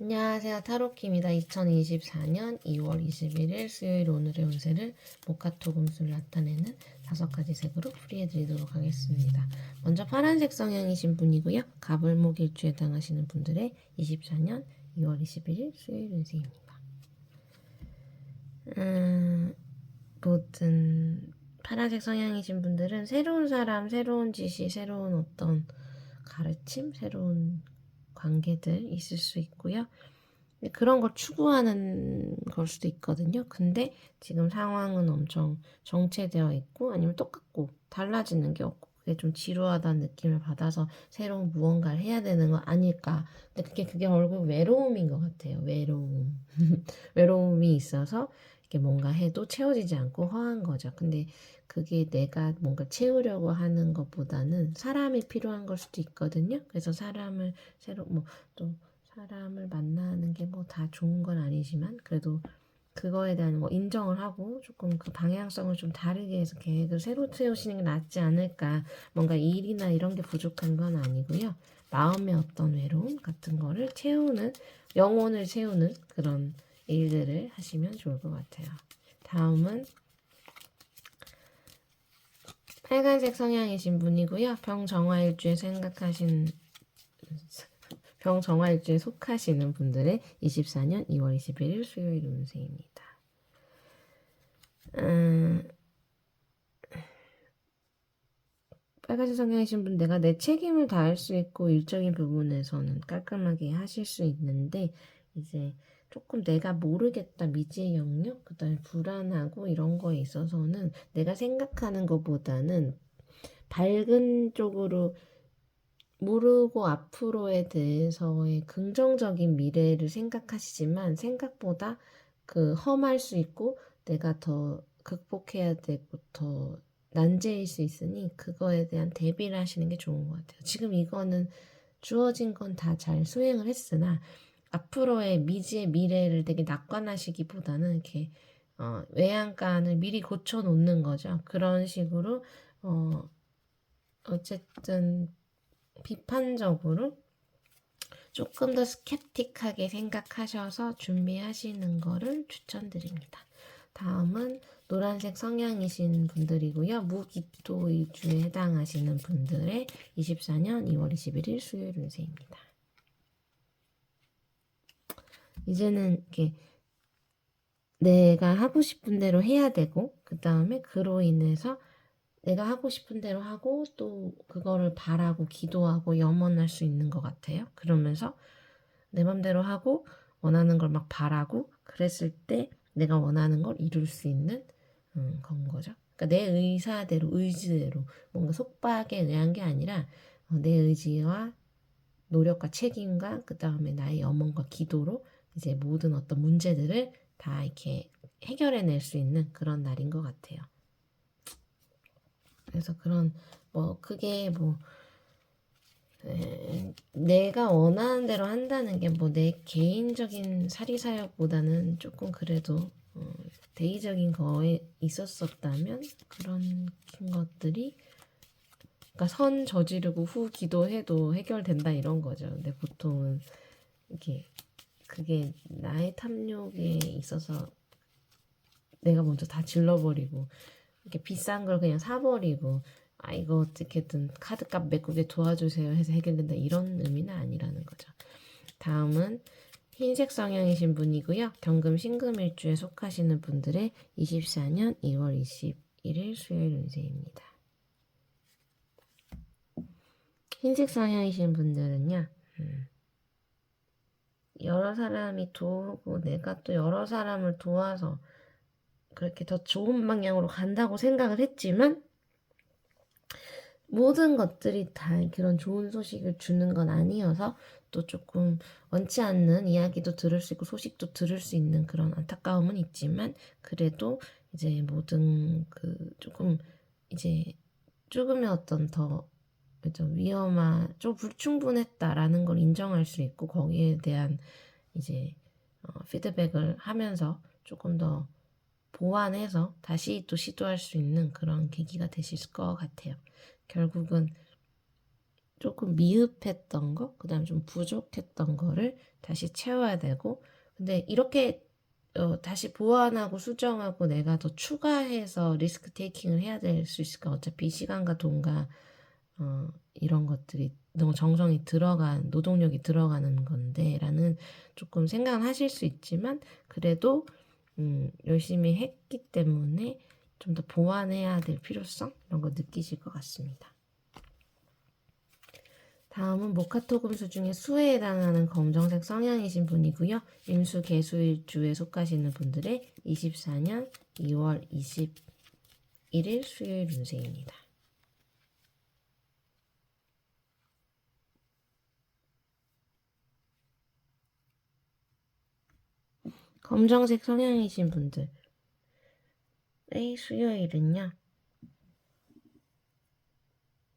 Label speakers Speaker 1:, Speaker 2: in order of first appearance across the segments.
Speaker 1: 안녕하세요. 타로키입니다. 2024년 2월 21일 수요일 오늘의 운세를 모카토 금수를 나타내는 다섯 가지 색으로 풀이해드리도록 하겠습니다. 먼저 파란색 성향이신 분이고요. 가불목 일주에 해당하시는 분들의 24년 2월 21일 수요일 운세입니다. 음, 모든 파란색 성향이신 분들은 새로운 사람, 새로운 지시, 새로운 어떤 가르침, 새로운 관계들 있을 수 있고요. 그런 걸 추구하는 걸 수도 있거든요. 근데 지금 상황은 엄청 정체되어 있고 아니면 똑같고 달라지는 게 없고 그게 좀 지루하다는 느낌을 받아서 새로운 무언가를 해야 되는 거 아닐까. 근데 그게 그게 결국 외로움인 것 같아요. 외로움. 외로움이 있어서 이렇게 뭔가 해도 채워지지 않고 허한 거죠. 근데 그게 내가 뭔가 채우려고 하는 것보다는 사람이 필요한 걸 수도 있거든요. 그래서 사람을 새로 뭐 또 사람을 만나는 게 뭐 다 좋은 건 아니지만 그래도 그거에 대한 뭐 인정을 하고 조금 그 방향성을 좀 다르게 해서 계획을 새로 세우시는 게 낫지 않을까. 뭔가 일이나 이런 게 부족한 건 아니고요. 마음의 어떤 외로움 같은 거를 채우는 영혼을 채우는 그런 일들을 하시면 좋을 것 같아요. 다음은 빨간색 성향이신 분이고요. 병정화일주에 생각하신 병정화일주에 속하시는 분들의 24년 2월 21일 수요일 운세입니다. 음, 빨간색 성향이신 분 내가 내 책임을 다할 수 있고 일적인 부분에서는 깔끔하게 하실 수 있는데 이제 조금 내가 모르겠다 미지의 영역 그다음에 불안하고 이런 거에 있어서는 내가 생각하는 것보다는 밝은 쪽으로 모르고 앞으로에 대해서의 긍정적인 미래를 생각하시지만 생각보다 그 험할 수 있고 내가 더 극복해야 되고 더 난제일 수 있으니 그거에 대한 대비를 하시는 게 좋은 것 같아요. 지금 이거는 주어진 건 다 잘 수행을 했으나 앞으로의 미지의 미래를 되게 낙관하시기보다는 이렇게 어, 외양간을 미리 고쳐 놓는 거죠. 그런 식으로 어, 어쨌든 비판적으로 조금 더 스캡틱하게 생각하셔서 준비하시는 거를 추천드립니다. 다음은 노란색 성향이신 분들이고요. 무기토 일주에 해당하시는 분들의 24년 2월 21일 수요일 운세입니다. 이제는 이렇게 내가 하고 싶은 대로 해야 되고 그 다음에 그로 인해서 내가 하고 싶은 대로 하고 또 그거를 바라고 기도하고 염원할 수 있는 것 같아요. 그러면서 내 맘대로 하고 원하는 걸 막 바라고 그랬을 때 내가 원하는 걸 이룰 수 있는 음, 건 거죠. 그러니까 내 의사대로 의지대로 뭔가 속박에 의한 게 아니라 어, 내 의지와 노력과 책임과 그 다음에 나의 염원과 기도로 이제 모든 어떤 문제들을 다 이렇게 해결해낼 수 있는 그런 날인 것 같아요. 그래서 그런 뭐 그게 뭐 에, 내가 원하는 대로 한다는 게 뭐 내 개인적인 사리사욕보다는 조금 그래도 어, 대의적인 거에 있었었다면 그런 것들이 그러니까 선 저지르고 후 기도해도 해결된다 이런 거죠. 근데 보통은 이렇게 그게 나의 탐욕에 있어서 내가 먼저 다 질러버리고 이렇게 비싼 걸 그냥 사버리고 아 이거 어떻게든 카드값 메꾸게 도와주세요 해서 해결된다 이런 의미는 아니라는 거죠. 다음은 흰색 성향이신 분이고요. 경금 신금일주에 속하시는 분들의 24년 2월 21일 수요일 운세입니다. 흰색 성향이신 분들은요. 음, 여러 사람이 도우고 내가 또 여러 사람을 도와서 그렇게 더 좋은 방향으로 간다고 생각을 했지만 모든 것들이 다 그런 좋은 소식을 주는 건 아니어서 또 조금 원치 않는 이야기도 들을 수 있고 소식도 들을 수 있는 그런 안타까움은 있지만 그래도 이제 모든 그 조금 이제 조금의 어떤 더 좀 위험한 좀 불충분했다라는 걸 인정할 수 있고 거기에 대한 이제 어, 피드백을 하면서 조금 더 보완해서 다시 또 시도할 수 있는 그런 계기가 되실 것 같아요. 결국은 조금 미흡했던 거, 그 다음에 좀 부족했던 거를 다시 채워야 되고, 근데 이렇게 어, 다시 보완하고 수정하고 내가 더 추가해서 리스크 테이킹을 해야 될 수 있을까? 어차피 시간과 돈과 어, 이런 것들이 너무 정성이 들어간, 노동력이 들어가는 건데, 라는 조금 생각을 하실 수 있지만, 그래도, 음, 열심히 했기 때문에 좀 더 보완해야 될 필요성? 이런 거 느끼실 것 같습니다. 다음은 모카토금수 중에 수에 해당하는 검정색 성향이신 분이고요. 임수 개수일주에 속하시는 분들의 24년 2월 21일 수요일 운세입니다. 검정색 성향이신 분들. 의 수요일은요.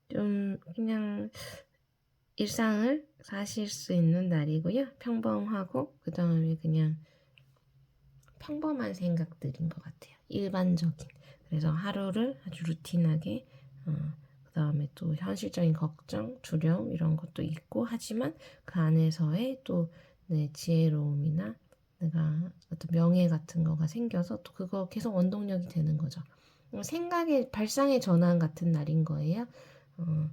Speaker 1: 좀 그냥 일상을 사실 수 있는 날이고요. 평범하고 그 다음에 그냥 평범한 생각들인 것 같아요. 일반적인. 그래서 하루를 아주 루틴하게 어, 그 다음에 또 현실적인 걱정, 두려움 이런 것도 있고 하지만 그 안에서의 또 내 지혜로움이나 내가 어떤 명예 같은 거가 생겨서 또 그거 계속 원동력이 되는 거죠. 어, 생각의 발상의 전환 같은 날인 거예요. 어,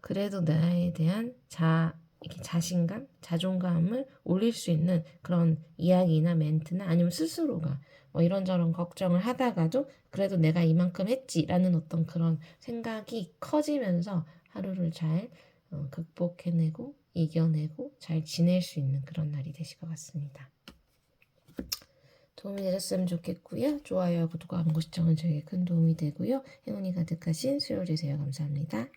Speaker 1: 그래도 나에 대한 자, 이렇게 자신감, 자존감을 올릴 수 있는 그런 이야기나 멘트나 아니면 스스로가 뭐 이런저런 걱정을 하다가도 그래도 내가 이만큼 했지라는 어떤 그런 생각이 커지면서 하루를 잘 어, 극복해내고 이겨내고 잘 지낼 수 있는 그런 날이 되실 것 같습니다. 도움이 되셨으면 좋겠고요. 좋아요, 구독과 알림 시청은 저에게 큰 도움이 되고요. 행운이 가득하신 수요일 되세요. 감사합니다.